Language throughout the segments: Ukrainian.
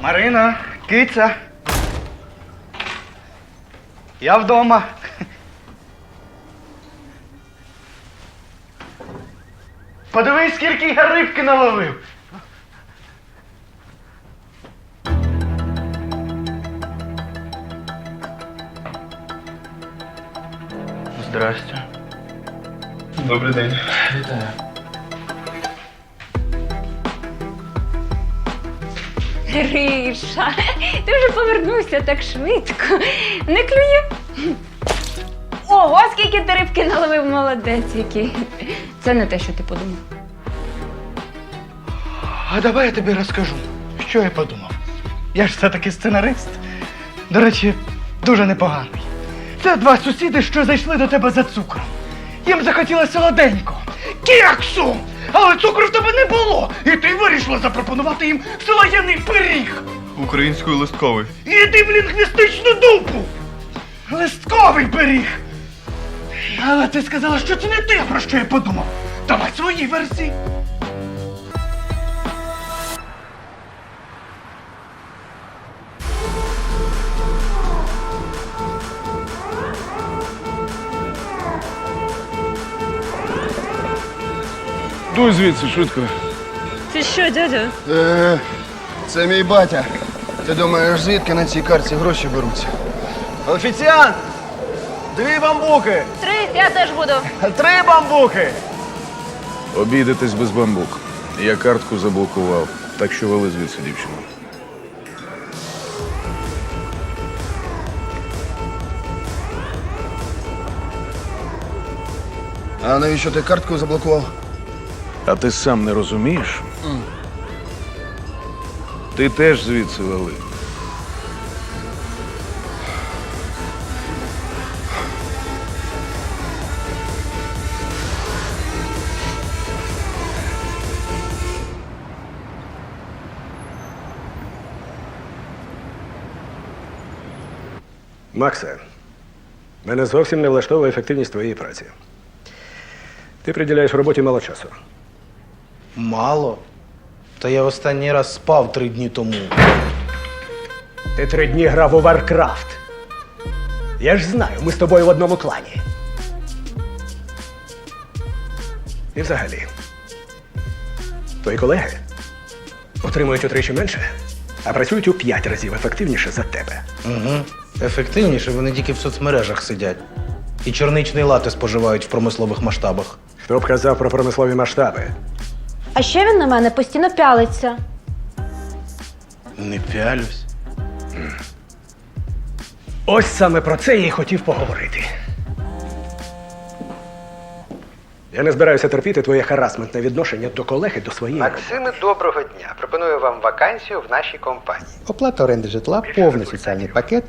Марина, киця. Я вдома. Подивись, скільки я рибки наловив. Здрасте. Добрий день. Гриша, ти вже повернувся так швидко. Не клює. Ого, скільки ти рибки наловив, молодець який. Це не те, що ти подумав. А давай я тобі розкажу, що я подумав. Я ж все-таки сценарист. До речі, дуже непоганий. Це два сусіди, що зайшли до тебе за цукром. Їм захотілося солоденько. Кексу! Але цукру в тебе не було! І ти вирішила запропонувати їм слоєний пиріг! Українською листковий. Іди в лінгвістичну дупу! Листковий пиріг! Але ти сказала, що це не те, про що я подумав. Давай свої версії. Дуй звідси, швидко. Це що, дядя? Е, це мій батя. Ти думаєш, звідки на цій карті гроші беруться? Офіціант! Дві бамбуки! Три, я теж буду. Три бамбуки! Обійдетесь без бамбук. Я картку заблокував, так що вели звідси дівчину. А навіщо ти картку заблокував? А ти сам не розумієш? Ти теж звідси вели. Максе, мене зовсім не влаштовує ефективність твоєї праці. Ти приділяєш роботі мало часу. Мало. Та я останній раз спав три дні тому. Ти три дні грав у Варкрафт. Я ж знаю, ми з тобою в одному клані. І взагалі, твої колеги отримують утричі менше, а працюють у п'ять разів ефективніше за тебе. Угу. Ефективніше вони тільки в соцмережах сидять. І чорничний лати споживають в промислових масштабах. Хто б казав про промислові масштаби? А ще він на мене постійно пялиться. Не пялюсь. Ось саме про це я й хотів поговорити. Я не збираюся терпіти твоє харасментне відношення до колег і до своєї. Максиме, доброго дня. Пропоную вам вакансію в нашій компанії. Оплата оренди житла, повний соціальний пакет,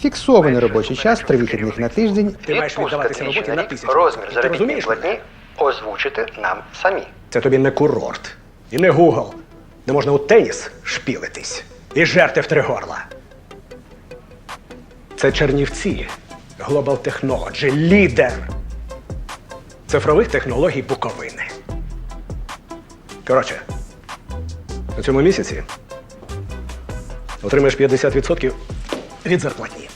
фіксований робочий час, три вихідних на тиждень. Ти маєш віддаватися роботі на тисячу. Розмір заробітної платні озвучити нам самі. Це тобі не курорт. І не Гугл. Не можна у теніс шпілитись. І жерти в три горла. Це Чернівці. Global Technology, лідер цифрових технологій Буковини. Коротше, на цьому місяці отримаєш 50% від зарплатні.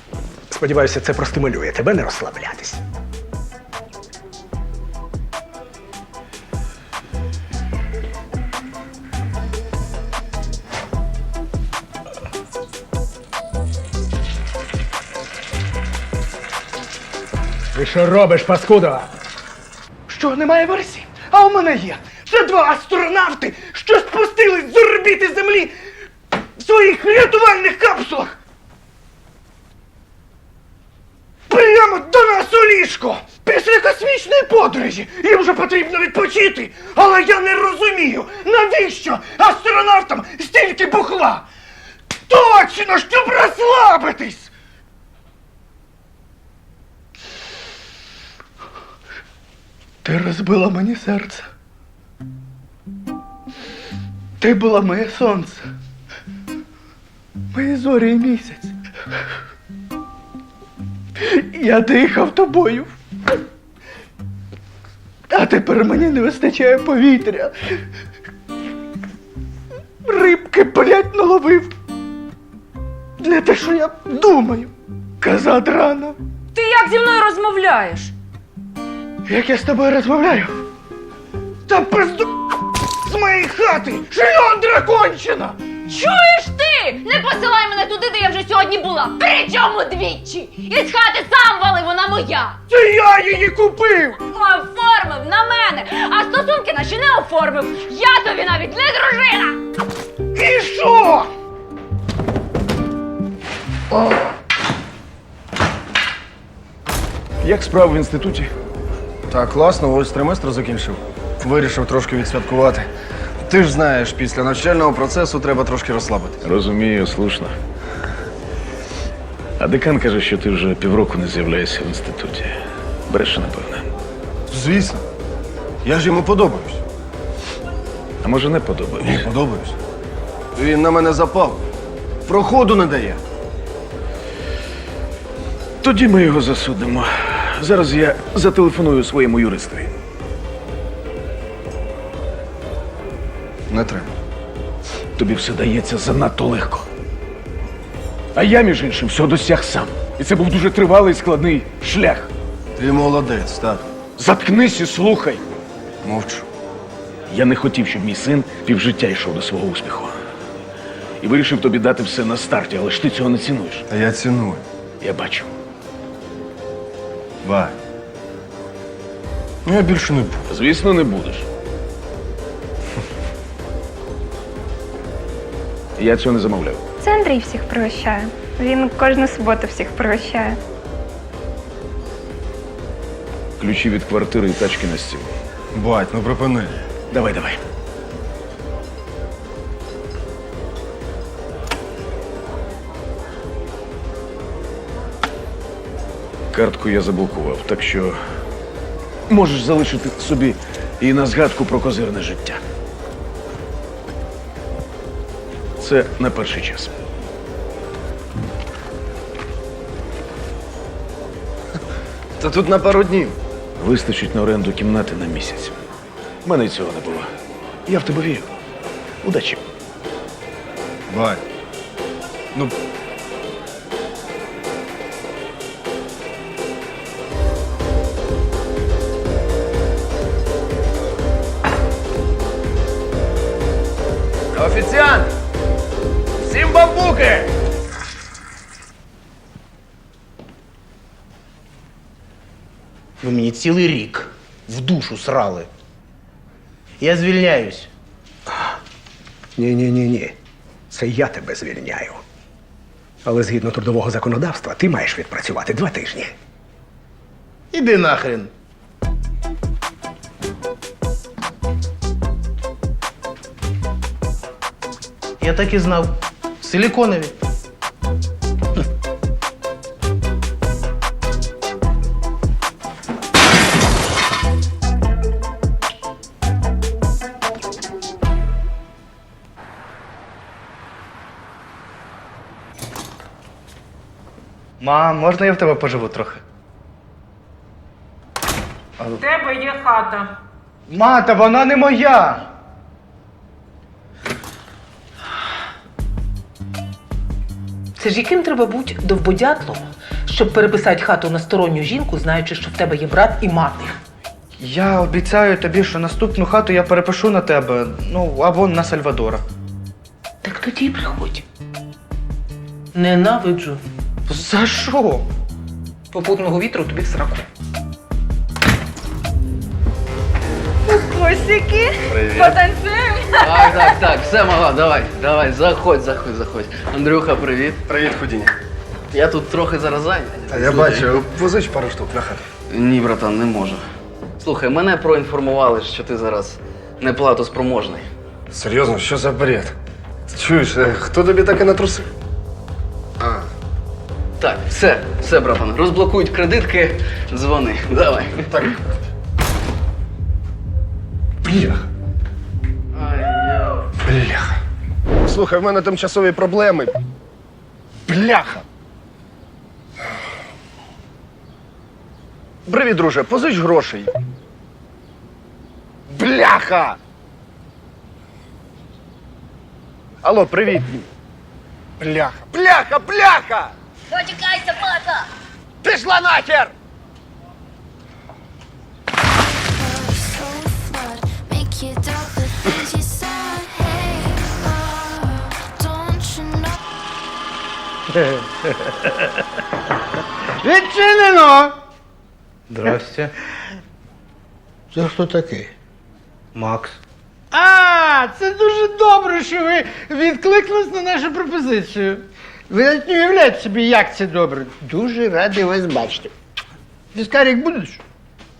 Сподіваюся, це простимулює тебе не розслаблятись. Що робиш, паскудо? Що, немає версії? А у мене є. Це два астронавти, що спустились з орбіти Землі в своїх рятувальних капсулах. Прямо до нас у ліжко! Після космічної подорожі їм вже потрібно відпочити. Але я не розумію, навіщо астронавтам стільки бухла? Точно, щоб розслабитись! Ти розбила мені серце. Ти була моє сонце. Моє зорі і місяць. Я дихав тобою. А тепер мені не вистачає повітря. Рибки, блядь, наловив. не те, що я думаю. Казати рано. Ти як зі мною розмовляєш? Як я з тобою розмовляю? Та пизду з моєї хати! Шльондра кончена! Чуєш ти? Не посилай мене туди, де я вже сьогодні була. Причому двічі? Із хати сам вали, вона моя. Це я її купив! Оформив на мене, а стосунки наші не оформив. Я тобі навіть не дружина. І що? Як справи в інституті? Так, класно, ось триместр закінчив. Вирішив трошки відсвяткувати. Ти ж знаєш, після навчального процесу треба трошки розслабити. Розумію, слушно. А декан каже, що ти вже півроку не з'являєшся в інституті. Бреше, напевне. Звісно. Я ж йому подобаюсь. А може не подобається? Подобаюсь. Він на мене запав. Проходу не дає. Тоді ми його засудимо. Зараз я зателефоную своєму юристові. Не треба. Тобі все дається занадто легко. А я, між іншим, все досяг сам. І це був дуже тривалий і складний шлях. Ти молодець, так. Заткнись і слухай. Мовчу. Я не хотів, щоб мій син півжиття йшов до свого успіху. І вирішив тобі дати все на старті, але ж ти цього не цінуєш. Та я ціную. Я бачу. Бай. Ну, я більше не буду. Звісно, не будеш. Я цього не замовляв. Це Андрій всіх пригощає. Він кожну суботу всіх пригощає. Ключі від квартири і тачки на стіл. Бать, ну припини. Давай, давай. Картку я заблокував, так що можеш залишити собі і на згадку про козирне життя. Це на перший час. Та тут на пару днів. Вистачить на оренду кімнати на місяць. У мене й цього не було. Я в тебе вірю. Удачі. Бать. Ну. Офіціант! Всім бамбуки! Ви мені цілий рік в душу срали. Я звільняюсь. Ні, ні, ні, ні. Це я тебе звільняю. Але згідно трудового законодавства, ти маєш відпрацювати два тижні. Іди нахрен. Я так і знав. Силіконові. Мам, можна я в тебе поживу трохи? В тебе є хата. Мата, вона не моя! Це ж яким треба бути довбодятлом, щоб переписати хату на сторонню жінку, знаючи, що в тебе є брат і мати. Я обіцяю тобі, що наступну хату я перепишу на тебе, ну, або на Сальвадора. Так тоді й приходь. Ненавиджу. За що? Попутного вітру тобі в сраку. Косики, потанцюємо. Так, так, так, все мала, давай, давай, заходь, заходь, заходь. Андрюха, привіт. Привіт, ходіння. Я тут трохи зараз зайнятий. Та я бачу, позич пару штук на хату. Ні, братан, не можу. Слухай, мене проінформували, що ти зараз неплатоспроможний. Серйозно, що за бред? Чуєш, е, хто тобі таке натрусив? А, Так, все, все, братан, розблокують кредитки, дзвони. Давай. так. Бляха. Бляха. Слухай, в мене тимчасові проблеми. Бляха. Привіт, друже, позич грошей. Бляха. Алло, привіт. Бляха, бляха, бляха! Почекай, собака! Пішла нахер! Відчинено! Здрасте. Це хто такий? Макс. А, це дуже добре, що ви відкликнулись на нашу пропозицію. Ви навіть не уявляєте собі, як це добре. Дуже радий вас бачити. Віскарік будеш?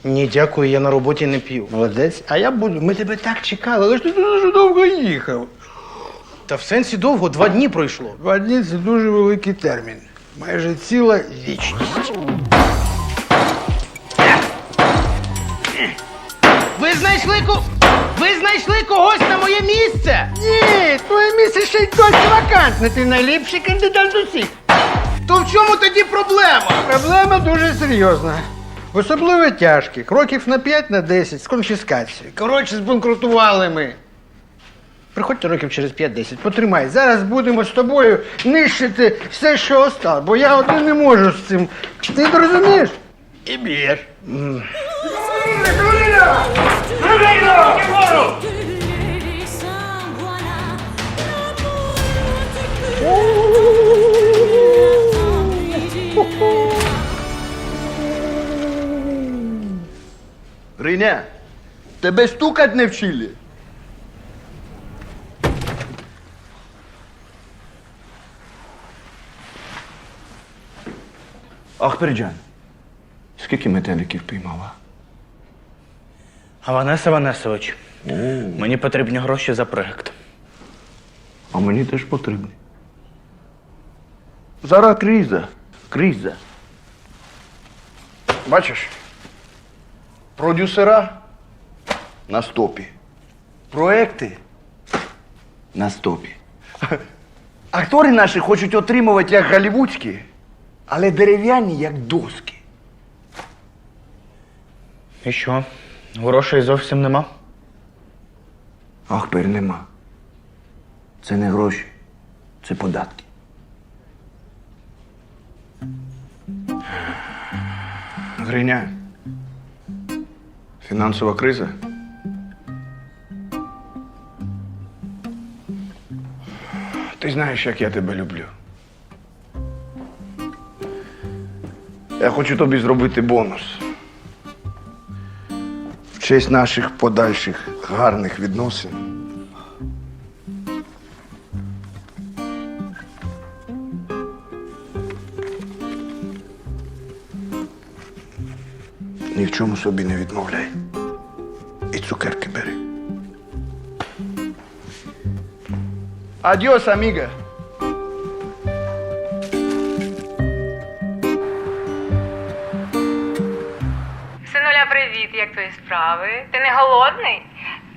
Ні, дякую, я на роботі не п'ю. Молодець, а я буду. Ми тебе так чекали, але ж ти дуже довго їхав. Та в сенсі довго, два дні пройшло. Два дні це дуже великий термін. Майже ціла вічність. Ви знайшли ко... Ви знайшли когось на моє місце? Ні, твоє місце ще й досі вакантне. Ти найліпший кандидат усіх. То в чому тоді проблема? Проблема дуже серйозна. Особливо тяжких. Років на 5 на 10 з конфіскацією. Коротше, збанкрутували ми. Приходьте років через 5-10, потримай. Зараз будемо з тобою нищити все, що осталось, бо я один не можу з цим. Ти розумієш? І б'єш. Риня, тебе стукать не вчили? Ахперджан, скільки метеликів піймала? Аванес Ванесович, мені потрібні гроші за проект. А мені теж потрібні. Зараз криза. Криза. Бачиш? Продюсера на стопі. Проекти на стопі. Актори наші хочуть отримувати як голівудські, але дерев'яні як доски. І що? Грошей зовсім нема? Ахпер нема. Це не гроші, це податки. Гриня. Фінансова криза. Ти знаєш, як я тебе люблю. Я хочу тобі зробити бонус. В честь наших подальших гарних відносин. Ні в чому собі не відмовляй. І цукерки бери. Адіос, аміга. Як? Ти не голодний?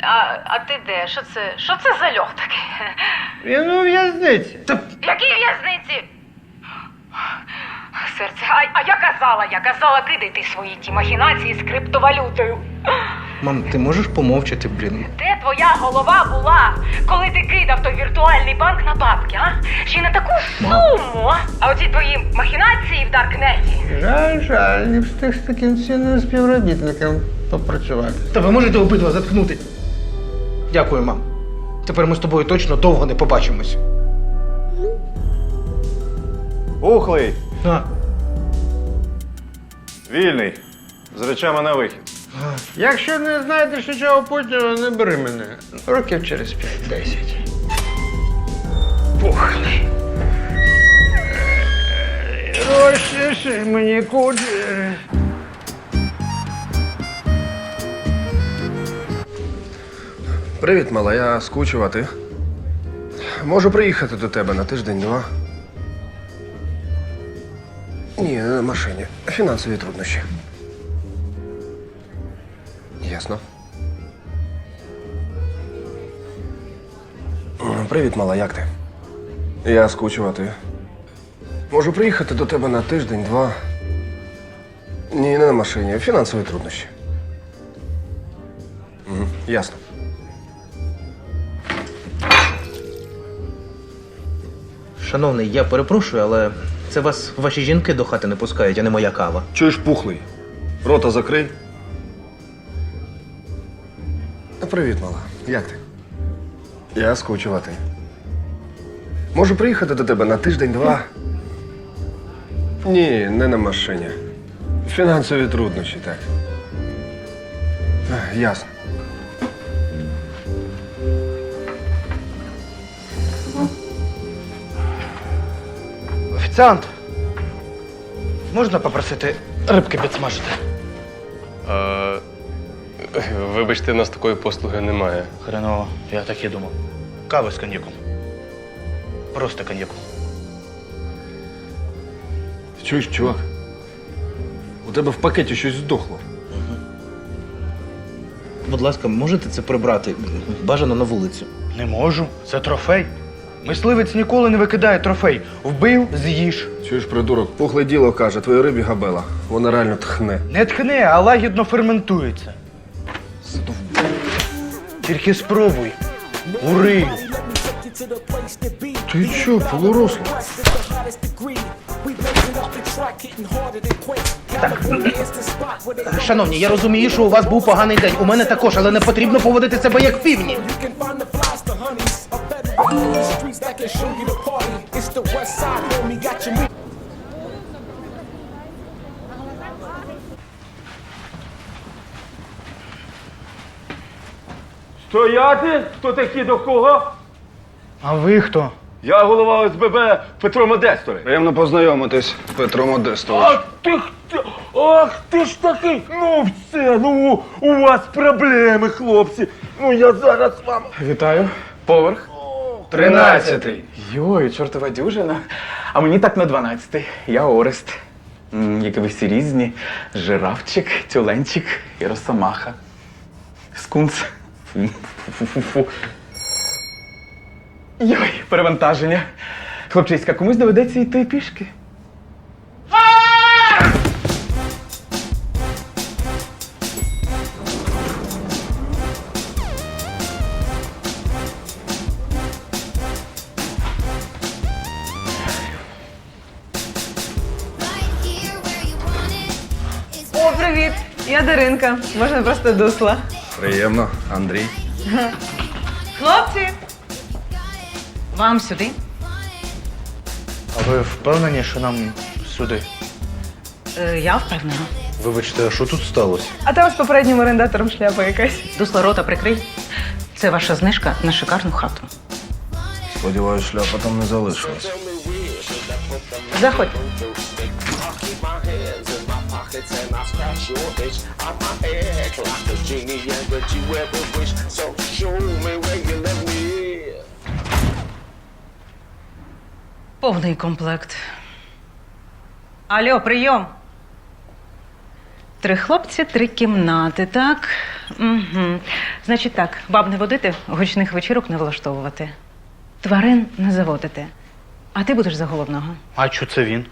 А, а ти де? Що це? Що це за льох такий? Він у в'язниці. В якій в'язниці? Серце, а, а я казала, я казала, кидай ти свої ті махінації з криптовалютою. Мам, ти можеш помовчати, блін? Де твоя голова була, коли ти кидав той віртуальний банк на бабки, а? Ще й на таку суму. а? А оці твої махінації в Даркнеті. Жаль, жаль, не встиг з таким цінним співробітником попрацювати. Та ви можете обидва заткнути. Дякую, мам. Тепер ми з тобою точно довго не побачимось. Ухлий, А, вільний. З речами на вихід. Якщо не знаєте, що чого потім, не бери мене. Років через 5-10. Пухлий. Розчеши мені куди. Привіт, мала, я скучив, а ти? Можу приїхати до тебе на тиждень-два. Ні, не на машині. Фінансові труднощі. Ясно. Привіт, мала, як ти? Я скучив, а ти? Можу приїхати до тебе на тиждень-два. Ні, не на машині. Фінансові труднощі. Мгм, Ясно. Шановний, я перепрошую, але це вас ваші жінки до хати не пускають, а не моя кава. Чуєш пухлий? Рота закрий. Привіт, мала. Як ти? Я скучувати. Можу приїхати до тебе на тиждень-два. Ні, не на машині. Фінансові труднощі, так. Ясно. Офіціант. Можна попросити рибки підсмажити? Е, вибачте, у нас такої послуги немає. Хреново, я так і думав. Кави з коньяком. Просто коньяком. Чуєш, чувак? У тебе в пакеті щось здохло. Будь ласка, можете це прибрати? Бажано на вулицю. Не можу. Це трофей. Мисливець ніколи не викидає трофей. Вбив, з'їж. Чуєш, придурок, пухле діло каже, твоїй рибі габела. Вона реально тхне. Не тхне, а лагідно ферментується. Тільки спробуй. Ури. Ти що, полуросло? Шановні, я розумію, що у вас був поганий день. У мене також, але не потрібно поводити себе як півні. Стояти? Хто такі до кого? А ви хто? Я голова ОСББ Петро Модестовий. Приємно познайомитись, Петро Модестович. Ах ти хто? Ах ти ж такий! Ну все, ну у вас проблеми, хлопці. Ну я зараз вам. Вітаю. Поверх. Тринадцятий. Йой, чортова дюжина. А мені так на дванадцятий. Я Орест. М, Які ви всі різні. Жирафчик, тюленчик і росомаха. Скунс. Фу-фу-фу-фу. Йой, перевантаження. Хлопчиська, комусь доведеться йти пішки. Привіт! Я Даринка. Можна просто дусла. Приємно, Андрій. Хлопці! Вам сюди. А ви впевнені, що нам сюди? Е, я впевнена. Вибачте, а що тут сталося? А там з попереднім орендатором шляпа якась. Дусла рота прикрий. Це ваша знижка на шикарну хату. Сподіваюсь, шляпа там не залишилась. Заходь. Повний комплект. Алло, прийом. Три хлопці, три кімнати, так? Угу. Значить так, баб не водити, гучних вечірок не влаштовувати. Тварин не заводити. А ти будеш за головного. А що це він?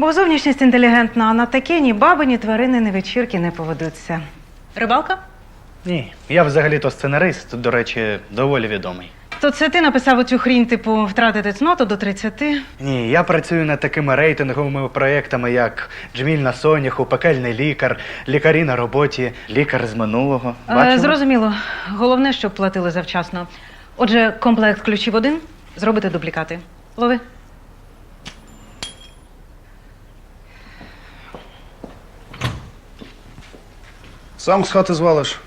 Бо зовнішність інтелігентна, а на таке ні баби, ні тварини, ні вечірки не поведуться. Рибалка? Ні. Я взагалі-то сценарист, до речі, доволі відомий. То це ти написав оцю хрінь, типу, втратити цноту до 30? Ні, я працюю над такими рейтинговими проєктами, як Джміль на соняху, пекельний лікар, лікарі на роботі, лікар з минулого. Е, зрозуміло. Головне, щоб платили завчасно. Отже, комплект ключів один, зробити дублікати. Лови. Сам з хати звалиш.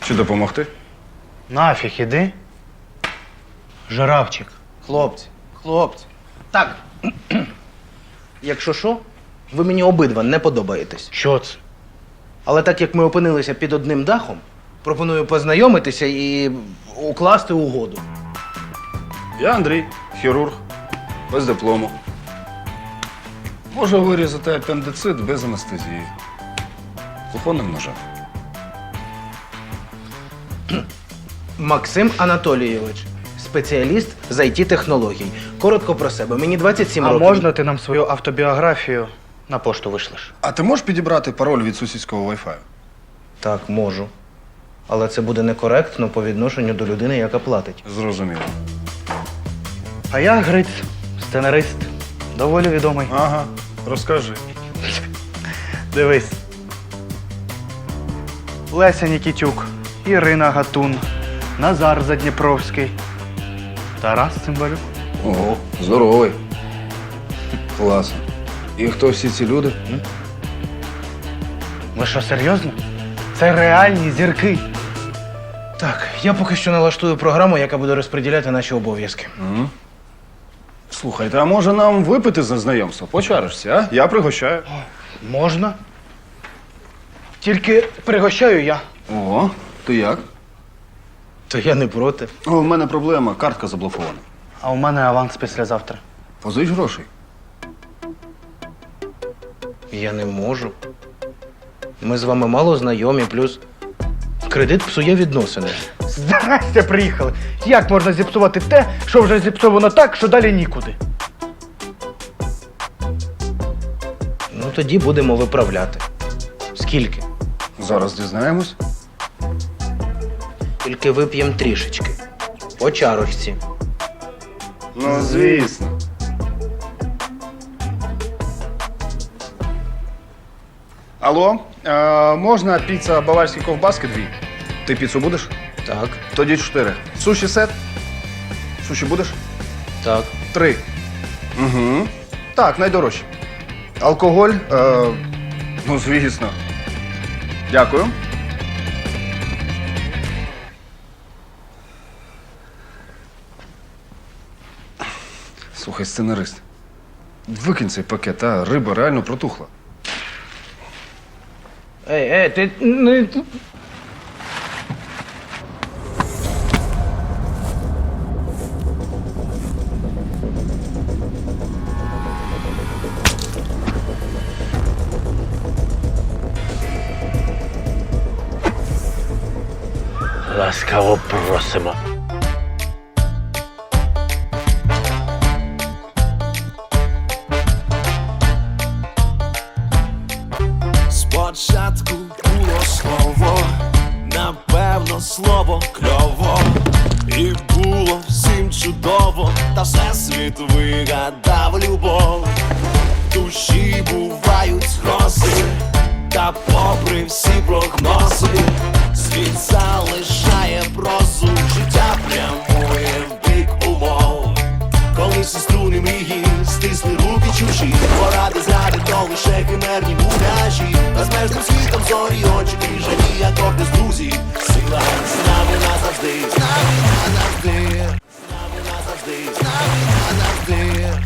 Чи допомогти? Нафіг іди. Жирафчик. Хлопці, хлопці. Так. Якщо що, ви мені обидва не подобаєтесь. Що це? Але так як ми опинилися під одним дахом, пропоную познайомитися і укласти угоду. Я Андрій, хірург, без диплому. Можу вирізати апендицит без анестезії. Кухонним ножем. Максим Анатолійович, спеціаліст з it технологій Коротко про себе. Мені 27 А років. можна ти нам свою автобіографію на пошту вишлеш? А ти можеш підібрати пароль від сусідського Wi-Fi? Так, можу. Але це буде некоректно по відношенню до людини, яка платить. Зрозуміло. А я Гриць, Сценарист. Доволі відомий. Ага, розкажи. Дивись. Леся Нікітюк, Ірина Гатун, Назар Задніпровський, Тарас Цимбалюк. Ого, здоровий. Класно. І хто всі ці люди? Ви що, серйозно? Це реальні зірки. Так, я поки що налаштую програму, яка буде розподіляти наші обов'язки. Слухайте, а може нам випити за знайомство? Почаришся, а? Я пригощаю. Можна. Тільки пригощаю я. О, ти як? То я не проти. О, в мене проблема, картка заблокована. А у мене аванс післязавтра. Позич грошей. Я не можу. Ми з вами мало знайомі, плюс кредит псує відносини. Здрастя, приїхали. Як можна зіпсувати те, що вже зіпсовано так, що далі нікуди? Ну тоді будемо виправляти. Скільки? Зараз дізнаємось. Тільки вип'ємо трішечки. По чарочці. Ну, звісно. Алло, е, можна піца баварські ковбаски дві? Ти піцу будеш? Так, Тоді чотири. Суші сет? Суші будеш? так. Три. Угу. Так, найдорожче. Алкоголь? Е, ну, звісно. Дякую. Слухай, сценарист. Викинь цей пакет, а риба реально протухла. Ей, ей, ти не. Ласкаво просимо. всі струни мрії, стисли руки чужі, поради зради, то лише химерні муляжі, безмежним світом зорі, очі крижані, як орди з друзів. Сила з нами назавжди, з нами назавжди, з нами назавжди, з нами назавжди.